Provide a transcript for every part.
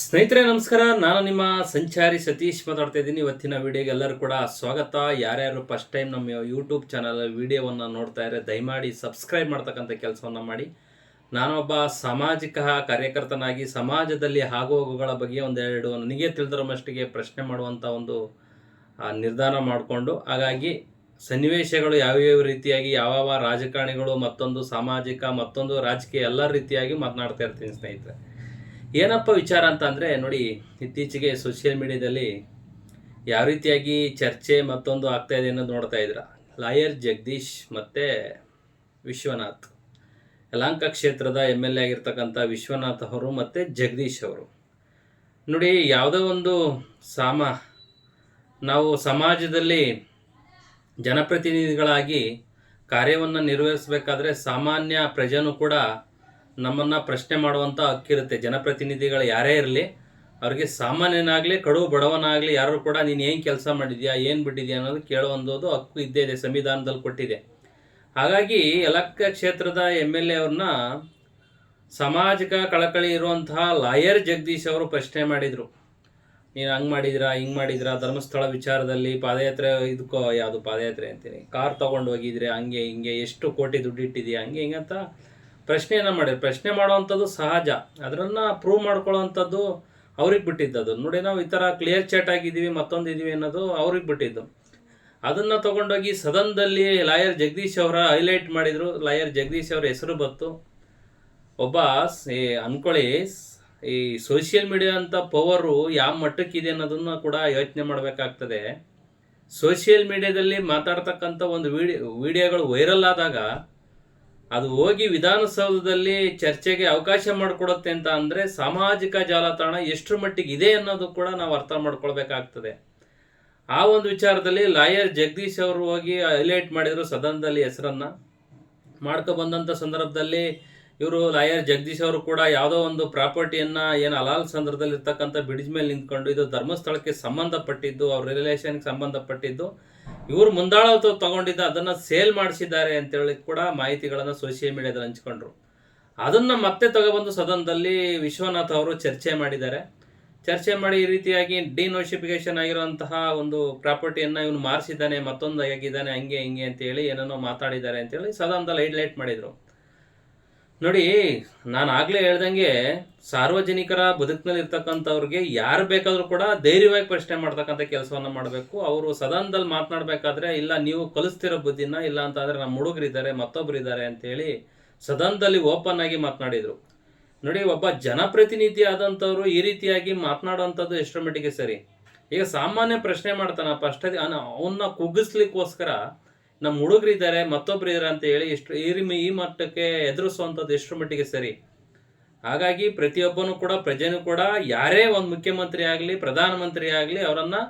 ಸ್ನೇಹಿತರೆ, ನಮಸ್ಕಾರ. ನಾನು ನಿಮ್ಮ ಸಂಚಾರಿ ಸತೀಶ್ ಮಾತಾಡ್ತಾ ಇದ್ದೀನಿ. ಇವತ್ತಿನ ವಿಡಿಯೋಗೆ ಎಲ್ಲರೂ ಕೂಡ ಸ್ವಾಗತ. ಯಾರ್ಯಾರು ಫಸ್ಟ್ ಟೈಮ್ ನಮ್ಮ ಯೂಟ್ಯೂಬ್ ಚಾನಲ್ ವಿಡಿಯೋವನ್ನು ನೋಡ್ತಾ ಇದ್ರೆ ದಯಮಾಡಿ ಸಬ್ಸ್ಕ್ರೈಬ್ ಮಾಡ್ತಕ್ಕಂಥ ಕೆಲಸವನ್ನು ಮಾಡಿ. ನಾನೊಬ್ಬ ಸಾಮಾಜಿಕ ಕಾರ್ಯಕರ್ತನಾಗಿ ಸಮಾಜದಲ್ಲಿ ಆಗುಹೋಗುಗಳ ಬಗ್ಗೆ ಒಂದೆರಡು ನನಗೆ ತಿಳಿದಿರೋ ಮಷ್ಟಿಗೆ ಪ್ರಶ್ನೆ ಮಾಡುವಂಥ ಒಂದು ನಿರ್ಧಾರ ಮಾಡಿಕೊಂಡು, ಹಾಗಾಗಿ ಸನ್ನಿವೇಶಗಳು ಯಾವ್ಯಾವ ರೀತಿಯಾಗಿ ಯಾವ ರಾಜಕಾರಣಿಗಳು ಮತ್ತೊಂದು ಸಾಮಾಜಿಕ ಮತ್ತೊಂದು ರಾಜಕೀಯ ಎಲ್ಲ ರೀತಿಯಾಗಿ ಮಾತನಾಡ್ತಾ ಇರ್ತೀನಿ ಸ್ನೇಹಿತರೆ. ಏನಪ್ಪ ವಿಚಾರ ಅಂತ ಅಂದರೆ, ನೋಡಿ, ಇತ್ತೀಚೆಗೆ ಸೋಷಿಯಲ್ ಮೀಡಿಯಾದಲ್ಲಿ ಯಾವ ರೀತಿಯಾಗಿ ಚರ್ಚೆ ಮತ್ತೊಂದು ಆಗ್ತಾ ಇದೆ ಅನ್ನೋದು ನೋಡ್ತಾ ಇದ್ರ. ಲಾಯರ್ ಜಗದೀಶ್ ಮತ್ತು ವಿಶ್ವನಾಥ್. ಯಲಾಂಕ ಕ್ಷೇತ್ರದ ಎಂ ಎಲ್ ಎ ಆಗಿರ್ತಕ್ಕಂಥ ವಿಶ್ವನಾಥ್ ಅವರು ಮತ್ತು ಜಗದೀಶ್ ಅವರು. ನೋಡಿ, ಯಾವುದೋ ಒಂದು ಸಾಮ, ನಾವು ಸಮಾಜದಲ್ಲಿ ಜನಪ್ರತಿನಿಧಿಗಳಾಗಿ ಕಾರ್ಯವನ್ನು ನಿರ್ವಹಿಸಬೇಕಾದ್ರೆ ಸಾಮಾನ್ಯ ಪ್ರಜೆನೂ ಕೂಡ ನಮ್ಮನ್ನು ಪ್ರಶ್ನೆ ಮಾಡುವಂಥ ಹಕ್ಕಿರುತ್ತೆ ಜನಪ್ರತಿನಿಧಿಗಳು ಯಾರೇ ಇರಲಿ, ಅವ್ರಿಗೆ ಸಾಮಾನ್ಯನಾಗಲಿ, ಕಡು ಬಡವನಾಗಲಿ ಯಾರು ಕೂಡ ನೀನು ಏನು ಕೆಲಸ ಮಾಡಿದ್ಯಾ, ಏನು ಬಿಟ್ಟಿದ್ಯಾ ಅನ್ನೋದು ಕೇಳುವಂಥದ್ದು ಹಕ್ಕು ಇದ್ದೇ ಇದೆ, ಸಂವಿಧಾನದಲ್ಲಿ ಕೊಟ್ಟಿದೆ. ಹಾಗಾಗಿ ಎಲಕ್ಕ ಕ್ಷೇತ್ರದ ಎಂ ಎಲ್ ಎ ಅವ್ರನ್ನ ಸಾಮಾಜಿಕ ಕಳಕಳಿ ಇರುವಂತಹ ಲಾಯರ್ ಜಗದೀಶ್ ಅವರು ಪ್ರಶ್ನೆ ಮಾಡಿದರು. ನೀನು ಹಂಗೆ ಮಾಡಿದಿರಾ, ಹಿಂಗೆ ಮಾಡಿದಿರಾ, ಧರ್ಮಸ್ಥಳ ವಿಚಾರದಲ್ಲಿ ಪಾದಯಾತ್ರೆ, ಇದಕ್ಕೋ ಯಾವುದು ಪಾದಯಾತ್ರೆ ಅಂತೀನಿ. ಕಾರ್ ತೊಗೊಂಡು ಹೋಗಿದ್ರೆ ಹಂಗೆ, ಹಿಂಗೆ, ಎಷ್ಟು ಕೋಟಿ ದುಡ್ಡು ಇಟ್ಟಿದೆಯಾ, ಹಂಗೆ, ಹಿಂಗೆ ಅಂತ ಪ್ರಶ್ನೆಯನ್ನು ಮಾಡಿದ್ರು. ಪ್ರಶ್ನೆ ಮಾಡುವಂಥದ್ದು ಸಹಜ. ಅದರನ್ನು ಪ್ರೂವ್ ಮಾಡ್ಕೊಳ್ಳೋವಂಥದ್ದು ಅವ್ರಿಗೆ ಬಿಟ್ಟಿದ್ದದು ನೋಡಿ ನಾವು ಈ ಥರ ಕ್ಲಿಯರ್ ಚಾಟ್ ಆಗಿದ್ದೀವಿ, ಮತ್ತೊಂದು ಇದೀವಿ ಅನ್ನೋದು ಅವ್ರಿಗೆ ಬಿಟ್ಟಿದ್ದು. ಅದನ್ನು ತಗೊಂಡೋಗಿ ಸದನದಲ್ಲಿ ಲಾಯರ್ ಜಗದೀಶ್ ಅವರ ಹೈಲೈಟ್ ಮಾಡಿದರು. ಲಾಯರ್ ಜಗದೀಶ್ ಅವರ ಹೆಸರು ಬಂತು. ಒಬ್ಬ ಅಂದ್ಕೊಳ್ಳಿ ಈ ಸೋಷಿಯಲ್ ಮೀಡಿಯಾ ಅಂತ ಪವರು ಯಾವ ಮಟ್ಟಕ್ಕಿದೆ ಅನ್ನೋದನ್ನು ಕೂಡ ಯೋಚನೆ ಮಾಡಬೇಕಾಗ್ತದೆ. ಸೋಷಿಯಲ್ ಮೀಡಿಯಾದಲ್ಲಿ ಮಾತಾಡ್ತಕ್ಕಂಥ ಒಂದು ವಿಡಿಯೋ ವಿಡಿಯೋಗಳು ವೈರಲ್ ಆದಾಗ ಅದು ಹೋಗಿ ವಿಧಾನಸೌಧದಲ್ಲಿ ಚರ್ಚೆಗೆ ಅವಕಾಶ ಮಾಡಿಕೊಡುತ್ತೆ ಅಂತ ಅಂದರೆ ಸಾಮಾಜಿಕ ಜಾಲತಾಣ ಎಷ್ಟರ ಮಟ್ಟಿಗೆ ಇದೆ ಅನ್ನೋದು ಕೂಡ ನಾವು ಅರ್ಥ ಮಾಡ್ಕೊಳ್ಬೇಕಾಗ್ತದೆ. ಆ ಒಂದು ವಿಚಾರದಲ್ಲಿ ಲಾಯರ್ ಜಗದೀಶ್ ಅವರು ಹೋಗಿ ಹೈಲೈಟ್ ಮಾಡಿದರು ಸದನದಲ್ಲಿ ಹೆಸರನ್ನ ಮಾಡ್ಕೊ ಬಂದಂಥ ಸಂದರ್ಭದಲ್ಲಿ ಇವರು ಲಾಯರ್ ಜಗದೀಶ್ ಅವರು ಕೂಡ ಯಾವುದೋ ಒಂದು ಪ್ರಾಪರ್ಟಿಯನ್ನ ಏನು ಅಲಾಲ್ ಸಂದರ್ಭದಲ್ಲಿ ಇರ್ತಕ್ಕಂಥ ಬ್ರಿಡ್ಜ್ ಮೇಲೆ ನಿಂತ್ಕೊಂಡು ಇದು ಧರ್ಮಸ್ಥಳಕ್ಕೆ ಸಂಬಂಧಪಟ್ಟಿದ್ದು, ಅವ್ರ ರಿಲೇಷನ್ಗೆ ಸಂಬಂಧಪಟ್ಟಿದ್ದು, ಇವರು ಮುಂದಾಳತ್ವ ತಗೊಂಡಿದ್ದ, ಅದನ್ನ ಸೇಲ್ ಮಾಡಿಸಿದ್ದಾರೆ ಅಂತೇಳಿ ಕೂಡ ಮಾಹಿತಿಗಳನ್ನು ಸೋಷಿಯಲ್ ಮೀಡಿಯಾದಲ್ಲಿ ಹಂಚ್ಕೊಂಡ್ರು. ಅದನ್ನ ಮತ್ತೆ ತಗೊಬಂದು ಸದನದಲ್ಲಿ ವಿಶ್ವನಾಥ್ ಅವರು ಚರ್ಚೆ ಮಾಡಿದ್ದಾರೆ. ಚರ್ಚೆ ಮಾಡಿ ಈ ರೀತಿಯಾಗಿ ಡಿನೋಟಿಫಿಕೇಶನ್ ಆಗಿರುವಂತಹ ಒಂದು ಪ್ರಾಪರ್ಟಿಯನ್ನ ಇವನು ಮಾರಿಸಿದ್ದಾನೆ ಮತ್ತೊಂದು ಆಗಿದ್ದಾನೆ, ಹಂಗೆ ಹಿಂಗೆ ಅಂತೇಳಿ ಏನೇನೋ ಮಾತಾಡಿದ್ದಾರೆ ಅಂತೇಳಿ ಸದನದಲ್ಲಿ ಹೈಲೈಟ್ ಮಾಡಿದ್ರು. ನೋಡಿ, ನಾನು ಆಗಲೇ ಹೇಳ್ದಂಗೆ ಸಾರ್ವಜನಿಕರ ಬದುಕಿನಲ್ಲಿ ಇರ್ತಕ್ಕಂಥವ್ರಿಗೆ ಯಾರು ಬೇಕಾದರೂ ಕೂಡ ಧೈರ್ಯವಾಗಿ ಪ್ರಶ್ನೆ ಮಾಡ್ತಕ್ಕಂಥ ಕೆಲಸವನ್ನು ಮಾಡಬೇಕು. ಅವರು ಸದನದಲ್ಲಿ ಮಾತನಾಡಬೇಕಾದ್ರೆ, ಇಲ್ಲ ನೀವು ಕಲಿಸ್ತಿರೋ ಬುದ್ಧಿನ, ಇಲ್ಲ ಅಂತಂದರೆ ನಮ್ಮ ಹುಡುಗರಿದ್ದಾರೆ ಮತ್ತೊಬ್ಬರು ಇದ್ದಾರೆ ಅಂತೇಳಿ ಸದನದಲ್ಲಿ ಓಪನ್ ಆಗಿ ಮಾತನಾಡಿದರು. ನೋಡಿ, ಒಬ್ಬ ಜನಪ್ರತಿನಿಧಿ ಆದಂಥವ್ರು ಈ ರೀತಿಯಾಗಿ ಮಾತನಾಡುವಂಥದ್ದು ಎಷ್ಟರ ಸರಿ. ಈಗ ಸಾಮಾನ್ಯ ಪ್ರಶ್ನೆ ಮಾಡ್ತಾನಪ್ಪ, ಅಷ್ಟೇ ಅವನ್ನ ಕುಗ್ಗಿಸ್ಲಿಕ್ಕೋಸ್ಕರ ನಮ್ಮ ಹುಡುಗರಿದ್ದಾರೆ ಮತ್ತೊಬ್ರು ಇದ್ದಾರೆ ಅಂತ ಹೇಳಿ ಎಷ್ಟು ಈ ಈ ಮಟ್ಟಕ್ಕೆ ಎದುರಿಸುವಂಥದ್ದು ಎಷ್ಟರ ಮಟ್ಟಿಗೆ ಸರಿ? ಹಾಗಾಗಿ ಪ್ರತಿಯೊಬ್ಬನು ಕೂಡ, ಪ್ರಜೆನೂ ಕೂಡ, ಯಾರೇ ಒಂದು ಮುಖ್ಯಮಂತ್ರಿ ಆಗಲಿ, ಪ್ರಧಾನಮಂತ್ರಿ ಆಗಲಿ, ಅವರನ್ನು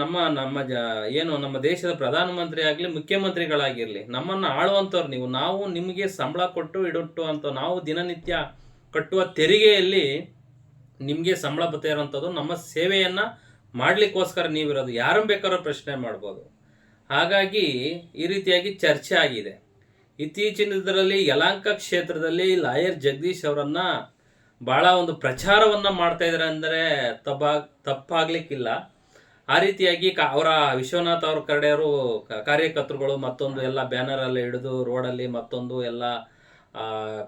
ನಮ್ಮ ನಮ್ಮ ಜ, ಏನು, ನಮ್ಮ ದೇಶದ ಪ್ರಧಾನಮಂತ್ರಿ ಆಗಲಿ, ಮುಖ್ಯಮಂತ್ರಿಗಳಾಗಿರಲಿ, ನಮ್ಮನ್ನು ಆಳುವಂಥವ್ರು ನೀವು. ನಾವು ನಿಮಗೆ ಸಂಬಳ ಕೊಟ್ಟು ಇಡುಟ್ಟು ಅಂತ, ನಾವು ದಿನನಿತ್ಯ ಕಟ್ಟುವ ತೆರಿಗೆಯಲ್ಲಿ ನಿಮಗೆ ಸಂಬಳ ಬರ್ತಾ ಇರೋವಂಥದ್ದು ನಮ್ಮ ಸೇವೆಯನ್ನು ಮಾಡಲಿಕ್ಕೋಸ್ಕರ ನೀವಿರೋದು. ಯಾರನ್ನು ಬೇಕಾದ್ರೂ ಪ್ರಶ್ನೆ ಮಾಡ್ಬೋದು. ಹಾಗಾಗಿ ಈ ರೀತಿಯಾಗಿ ಚರ್ಚೆ ಆಗಿದೆ. ಇತ್ತೀಚಿನದರಲ್ಲಿ ಯಲಾಂಕ ಕ್ಷೇತ್ರದಲ್ಲಿ ಲಾಯರ್ ಜಗದೀಶ್ ಅವರನ್ನ ಬಹಳ ಒಂದು ಪ್ರಚಾರವನ್ನ ಮಾಡ್ತಾ ಇದ್ದಾರೆ ಅಂದರೆ ತಪ್ಪ ತಪ್ಪಾಗ್ಲಿಕ್ಕಿಲ್ಲ. ಆ ರೀತಿಯಾಗಿ ಅವರ ವಿಶ್ವನಾಥ್ ಅವ್ರ ಕಡೆಯವರು ಕ- ಕಾರ್ಯಕರ್ತರುಗಳು ಮತ್ತೊಂದು ಎಲ್ಲ ಬ್ಯಾನರಲ್ಲಿ ಹಿಡಿದು ರೋಡಲ್ಲಿ ಮತ್ತೊಂದು ಎಲ್ಲ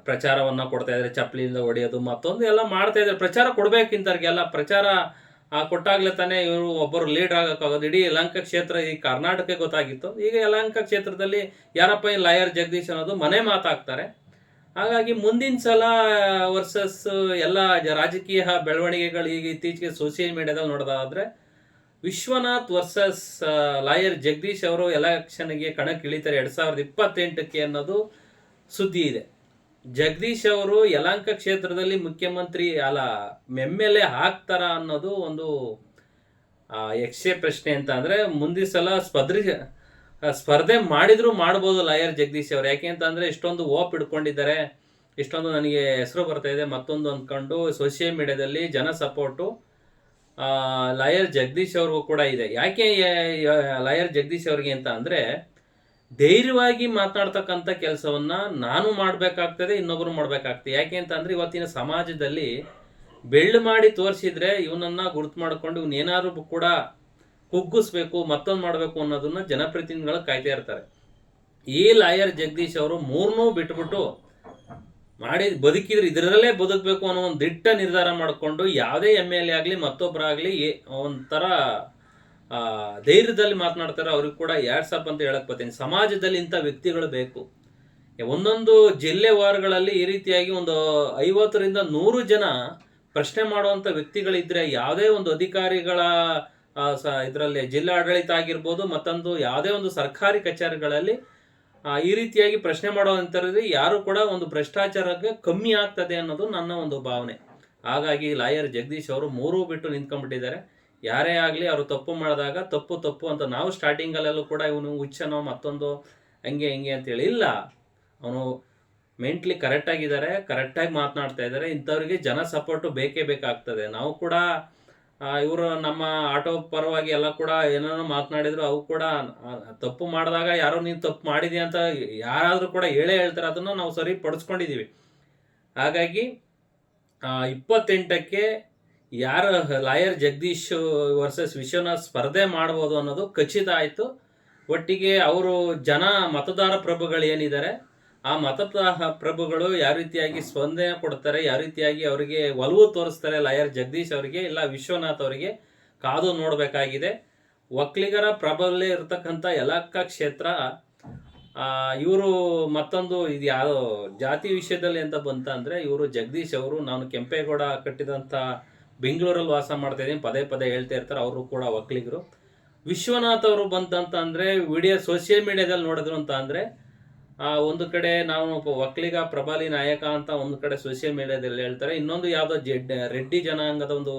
ಪ್ರಚಾರವನ್ನು ಕೊಡ್ತಾ ಇದ್ದಾರೆ ಚಪ್ಪಲಿಯಿಂದ ಹೊಡೆಯೋದು ಮತ್ತೊಂದು ಎಲ್ಲ ಮಾಡ್ತಾ ಇದ್ದಾರೆ ಪ್ರಚಾರ ಕೊಡಬೇಕಿಂತವ್ರಿಗೆಲ್ಲ ಪ್ರಚಾರ ಕೊಟ್ಟಾಗ್ಲೇ ತಾನೇ ಇವರು ಒಬ್ಬರು ಲೀಡ್ ಆಗೋಕ್ಕಾಗೋದು. ಇಡೀ ಯಲಹಂಕ ಕ್ಷೇತ್ರ ಈ ಕರ್ನಾಟಕಕ್ಕೆ ಗೊತ್ತಾಗಿತ್ತು. ಈಗ ಯಲಹಂಕ ಕ್ಷೇತ್ರದಲ್ಲಿ ಯಾರಪ್ಪ ಈ ಲಾಯರ್ ಜಗದೀಶ್ ಅನ್ನೋದು ಮನೆ ಮಾತಾಗ್ತಾರೆ. ಹಾಗಾಗಿ ಮುಂದಿನ ಸಲ ವರ್ಸಸ್ ಎಲ್ಲ ರಾಜಕೀಯ ಬೆಳವಣಿಗೆಗಳು ಈಗ ಇತ್ತೀಚೆಗೆ ಸೋಷಿಯಲ್ ಮೀಡಿಯಾದಲ್ಲಿ ನೋಡೋದಾದ್ರೆ, ವಿಶ್ವನಾಥ್ ವರ್ಸಸ್ ಲಾಯರ್ ಜಗದೀಶ್ ಅವರು ಎಲೆಕ್ಷನ್ಗೆ ಕಣಕ್ಕಿಳಿತಾರೆ. ಎರಡು ಸಾವಿರದ ಇಪ್ಪತ್ತೆಂಟಕ್ಕೆ ಅನ್ನೋದು ಸುದ್ದಿ ಇದೆ. ಜಗದೀಶ್ ಅವರು ಯಲಾಂಕ ಕ್ಷೇತ್ರದಲ್ಲಿ ಮುಖ್ಯಮಂತ್ರಿ, ಅಲ್ಲ ಎಂ ಎಲ್ ಅನ್ನೋದು ಒಂದು ಯಕ್ಷೆ ಪ್ರಶ್ನೆ ಅಂತ ಅಂದರೆ ಮುಂದಿನ ಸಲ ಸ್ಪರ್ಧಿ ಸ್ಪರ್ಧೆ ಮಾಡಿದ್ರು ಮಾಡ್ಬೋದು ಲಾಯರ್ ಜಗದೀಶ್ ಅವರು. ಯಾಕೆ ಅಂತ ಅಂದ್ರೆ ಇಷ್ಟೊಂದು ಓಪ್ ಇಟ್ಕೊಂಡಿದ್ದಾರೆ ಇಷ್ಟೊಂದು ನನಗೆ ಹೆಸರು ಬರ್ತಾ ಇದೆ. ಮತ್ತೊಂದು ಅಂದ್ಕೊಂಡು ಸೋಷಿಯಲ್ ಮೀಡಿಯಾದಲ್ಲಿ ಜನ ಸಪೋರ್ಟು ಲಾಯರ್ ಜಗದೀಶ್ ಅವ್ರಿಗೂ ಕೂಡ ಇದೆ. ಯಾಕೆ ಲಾಯರ್ ಜಗದೀಶ್ ಅವ್ರಿಗೆ ಅಂತ ಅಂದ್ರೆ ಧೈರ್ಯವಾಗಿ ಮಾತಾಡ್ತಕ್ಕಂಥ ಕೆಲಸವನ್ನ ನಾನು ಮಾಡಬೇಕಾಗ್ತದೆ, ಇನ್ನೊಬ್ರು ಮಾಡಬೇಕಾಗ್ತದೆ. ಯಾಕೆ ಅಂತ ಅಂದ್ರೆ ಇವತ್ತಿನ ಸಮಾಜದಲ್ಲಿ ಬೆಳ್ಳು ಮಾಡಿ ತೋರಿಸಿದ್ರೆ ಇವನನ್ನ ಗುರುತು ಮಾಡ್ಕೊಂಡು ಇವನ್ ಏನಾದ್ರು ಕೂಡ ಕುಗ್ಗಿಸ್ಬೇಕು, ಮತ್ತೊಂದು ಮಾಡಬೇಕು ಅನ್ನೋದನ್ನ ಜನಪ್ರತಿನಿಧಿಗಳು ಕಾಯ್ತಾ ಇರ್ತಾರೆ. ಈ ಲಾಯರ್ ಜಗದೀಶ್ ಅವರು ಮೂರ್ನೂ ಬಿಟ್ಬಿಟ್ಟು ಮಾಡಿ ಬದುಕಿದ್ರೆ ಇದರಲ್ಲೇ ಬದುಕಬೇಕು ಅನ್ನೋ ಒಂದು ದಿಟ್ಟ ನಿರ್ಧಾರ ಮಾಡಿಕೊಂಡು ಯಾವುದೇ ಎಂ ಎಲ್ ಎ ಆಗಲಿ ಮತ್ತೊಬ್ಬರಾಗಲಿ ಒಂಥರ ಆ, ಧೈರ್ಯದಲ್ಲಿ ಮಾತನಾಡ್ತಾರೆ ಅವ್ರಿಗೆ ಕೂಡ ಎರಡ್ ಸಪ್ ಅಂತ ಹೇಳಕ್ ಬರ್ತೀನಿ. ಸಮಾಜದಲ್ಲಿ ಇಂಥ ವ್ಯಕ್ತಿಗಳು ಬೇಕು. ಒಂದೊಂದು ಜಿಲ್ಲೆ ವಾರಗಳಲ್ಲಿ ಈ ರೀತಿಯಾಗಿ ಒಂದು ಐವತ್ತರಿಂದ ನೂರು ಜನ ಪ್ರಶ್ನೆ ಮಾಡುವಂತ ವ್ಯಕ್ತಿಗಳಿದ್ರೆ ಯಾವುದೇ ಒಂದು ಅಧಿಕಾರಿಗಳ ಇದರಲ್ಲಿ ಜಿಲ್ಲಾ ಆಡಳಿತ ಆಗಿರ್ಬೋದು ಮತ್ತೊಂದು ಯಾವುದೇ ಒಂದು ಸರ್ಕಾರಿ ಕಚೇರಿಗಳಲ್ಲಿ ಈ ರೀತಿಯಾಗಿ ಪ್ರಶ್ನೆ ಮಾಡುವಂಥದ್ದು ಯಾರು ಕೂಡ ಒಂದು ಭ್ರಷ್ಟಾಚಾರಕ್ಕೆ ಕಮ್ಮಿ ಆಗ್ತದೆ ಅನ್ನೋದು ನನ್ನ ಒಂದು ಭಾವನೆ. ಹಾಗಾಗಿ ಲಾಯರ್ ಜಗದೀಶ್ ಅವರು ಮೂರೂ ಬಿಟ್ಟು ನಿಂತ್ಕೊಂಡ್ಬಿಟ್ಟಿದ್ದಾರೆ. ಯಾರೇ ಆಗಲಿ ಅವರು ತಪ್ಪು ಮಾಡಿದಾಗ ತಪ್ಪು ತಪ್ಪು ಅಂತ ನಾವು ಸ್ಟಾರ್ಟಿಂಗಲ್ಲೆಲ್ಲೂ ಕೂಡ ಇವನು ಹುಚ್ಚನೋ ಮತ್ತೊಂದು ಹಂಗೆ ಹಿಂಗೆ ಅಂತೇಳಿ. ಇಲ್ಲ, ಅವನು ಮೆಂಟ್ಲಿ ಕರೆಕ್ಟಾಗಿದ್ದಾರೆ ಕರೆಕ್ಟಾಗಿ ಮಾತನಾಡ್ತಾ ಇದ್ದಾರೆ, ಇಂಥವ್ರಿಗೆ ಜನ ಸಪೋರ್ಟು ಬೇಕೇ ಬೇಕಾಗ್ತದೆ. ನಾವು ಕೂಡ ಇವರು ನಮ್ಮ ಆಟೋ ಪರವಾಗಿ ಎಲ್ಲ ಕೂಡ ಏನೇನೋ ಮಾತನಾಡಿದ್ರು, ಅವು ಕೂಡ ತಪ್ಪು ಮಾಡಿದಾಗ ಯಾರೋ ನೀನು ತಪ್ಪು ಮಾಡಿದೀಯ ಅಂತ ಯಾರಾದರೂ ಕೂಡ ಹೇಳೇ ಹೇಳ್ತಾರೆ, ಅದನ್ನು ನಾವು ಸರಿ ಪಡಿಸ್ಕೊಂಡಿದ್ದೀವಿ ಹಾಗಾಗಿ ಇಪ್ಪತ್ತೆಂಟಕ್ಕೆ ಯಾರ ಲಾಯರ್ ಜಗದೀಶ್ ವರ್ಸಸ್ ವಿಶ್ವನಾಥ್ ಸ್ಪರ್ಧೆ ಮಾಡ್ಬೋದು ಅನ್ನೋದು ಖಚಿತ ಆಯಿತು. ಒಟ್ಟಿಗೆ ಅವರು ಜನ ಮತದಾರ ಪ್ರಭುಗಳು ಏನಿದ್ದಾರೆ, ಆ ಮತದಾರ ಪ್ರಭುಗಳು ಯಾವ ರೀತಿಯಾಗಿ ಸ್ಪಂದನೆ ಕೊಡ್ತಾರೆ, ಯಾವ ರೀತಿಯಾಗಿ ಅವರಿಗೆ ಒಲವು ತೋರಿಸ್ತಾರೆ ಲಾಯರ್ ಜಗದೀಶ್ ಅವರಿಗೆ, ಇಲ್ಲ ವಿಶ್ವನಾಥ್ ಅವರಿಗೆ ಕಾದು ನೋಡಬೇಕಾಗಿದೆ. ಒಕ್ಕಲಿಗರ ಪ್ರಬಲ ಇರತಕ್ಕಂಥ ಯಲಕ್ಕ ಕ್ಷೇತ್ರ ಇವರು ಮತ್ತೊಂದು ಇದು ಯಾವ ಜಾತಿ ವಿಷಯದಲ್ಲಿ ಅಂತ ಬಂತ ಅಂದರೆ ಇವರು ಜಗದೀಶ್ ಅವರು, ನಾನು ಕೆಂಪೇಗೌಡ ಕಟ್ಟಿದಂಥ ಬೆಂಗಳೂರಲ್ಲಿ ವಾಸ ಮಾಡ್ತಾ ಇದ್ದೀನಿ. ಪದೇ ಪದೇ ಹೇಳ್ತಾ ಇರ್ತಾರೆ. ಅವರು ಕೂಡ ಒಕ್ಕಲಿಗರು. ವಿಶ್ವನಾಥ್ ಅವರು ಬಂತಂತ ಅಂದರೆ ವಿಡಿಯೋ ಸೋಷಿಯಲ್ ಮೀಡಿಯಾದಲ್ಲಿ ನೋಡಿದ್ರು ಅಂತ ಅಂದರೆ ಒಂದು ಕಡೆ ನಾವು ಒಕ್ಕಲಿಗ ಪ್ರಬಲಿ ನಾಯಕ ಅಂತ ಒಂದು ಕಡೆ ಸೋಷಿಯಲ್ ಮೀಡಿಯಾದಲ್ಲಿ ಹೇಳ್ತಾರೆ. ಇನ್ನೊಂದು ಯಾವುದೋ ಜೆಡ್, ರೆಡ್ಡಿ ಜನಾಂಗದ ಒಂದು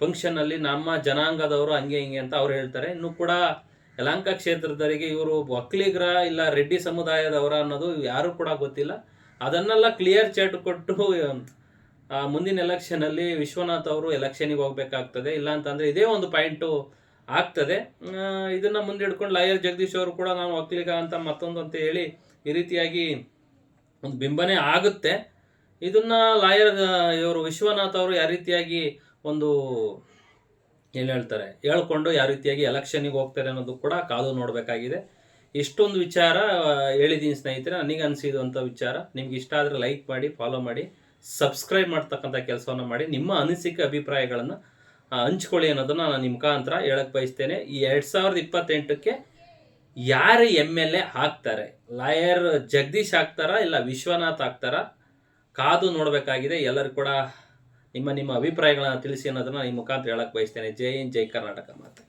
ಫಂಕ್ಷನ್ನಲ್ಲಿ ನಮ್ಮ ಜನಾಂಗದವರು ಹಂಗೆ ಹಿಂಗೆ ಅಂತ ಅವ್ರು ಹೇಳ್ತಾರೆ. ಇನ್ನು ಕೂಡ ಯಲಹಂಕ ಕ್ಷೇತ್ರದವರಿಗೆ ಇವರು ಒಕ್ಕಲಿಗರ ಇಲ್ಲ ರೆಡ್ಡಿ ಸಮುದಾಯದವರ ಅನ್ನೋದು ಯಾರು ಕೂಡ ಗೊತ್ತಿಲ್ಲ. ಅದನ್ನೆಲ್ಲ ಕ್ಲಿಯರ್ ಚಾಟ್ ಕೊಟ್ಟು ಮುಂದಿನ ಎಲೆಕ್ಷನಲ್ಲಿ ವಿಶ್ವನಾಥ್ ಅವರು ಎಲೆಕ್ಷನ್ಗೆ ಹೋಗ್ಬೇಕಾಗ್ತದೆ. ಇಲ್ಲ ಅಂತಂದ್ರೆ ಇದೇ ಒಂದು ಪಾಯಿಂಟು ಆಗ್ತದೆ. ಇದನ್ನು ಮುಂದೆ ಹಿಡ್ಕೊಂಡು ಲಾಯರ್ ಜಗದೀಶ್ ಅವರು ಕೂಡ ನಾನು ಒಕ್ಕಲಿಗ ಅಂತ ಮತ್ತೊಂದು ಅಂತ ಹೇಳಿ ಈ ರೀತಿಯಾಗಿ ಒಂದು ಬಿಂಬನೆ ಆಗುತ್ತೆ. ಇದನ್ನ ಲಾಯರ್ ಇವರು ವಿಶ್ವನಾಥ್ ಅವರು ಯಾವ ರೀತಿಯಾಗಿ ಒಂದು ಏನು ಹೇಳ್ತಾರೆ, ಹೇಳ್ಕೊಂಡು ಯಾವ ರೀತಿಯಾಗಿ ಎಲೆಕ್ಷನ್ಗೆ ಹೋಗ್ತಾರೆ ಅನ್ನೋದು ಕೂಡ ಕಾದು ನೋಡಬೇಕಾಗಿದೆ. ಇಷ್ಟೊಂದು ವಿಚಾರ ಹೇಳಿದ್ದೀನಿ ಸ್ನೇಹಿತರೆ. ನನಗೆ ಅನಿಸಿದಂಥ ವಿಚಾರ. ನಿಮ್ಗೆ ಇಷ್ಟ ಆದರೆ ಲೈಕ್ ಮಾಡಿ ಫಾಲೋ ಮಾಡಿ. ಸಬ್ಸ್ಕ್ರೈಬ್ ಮಾಡ್ತಕ್ಕಂಥ ಕೆಲಸವನ್ನು ಮಾಡಿ ನಿಮ್ಮ ಅನಿಸಿಕೆ ಅಭಿಪ್ರಾಯಗಳನ್ನು ಹಂಚ್ಕೊಳ್ಳಿ ಅನ್ನೋದನ್ನು ನಾನು ನಿಮ್ಮ ಮುಖಾಂತರ ಹೇಳಕ್ಕೆ ಬಯಸ್ತೇನೆ. ಈ ಎರಡು ಸಾವಿರದ ಇಪ್ಪತ್ತೆಂಟಕ್ಕೆ ಯಾರು ಎಂ ಎಲ್ ಎ ಹಾಕ್ತಾರೆ ಲಾಯರ್ ಜಗದೀಶ್ ಆಗ್ತಾರಾ ಇಲ್ಲ ವಿಶ್ವನಾಥ್ ಆಗ್ತಾರಾ? ಕಾದು ನೋಡಬೇಕಾಗಿದೆ, ಎಲ್ಲರೂ ಕೂಡ ನಿಮ್ಮ ನಿಮ್ಮ ಅಭಿಪ್ರಾಯಗಳನ್ನು ತಿಳಿಸಿ ಅನ್ನೋದನ್ನು ನಿಮ್ಮ ಮುಖಾಂತರ ಹೇಳಕ್ಕೆ ಬಯಸ್ತೇನೆ. ಜೈ ಹಿಂದ್, ಜೈ ಕರ್ನಾಟಕ ಮಾತೆ.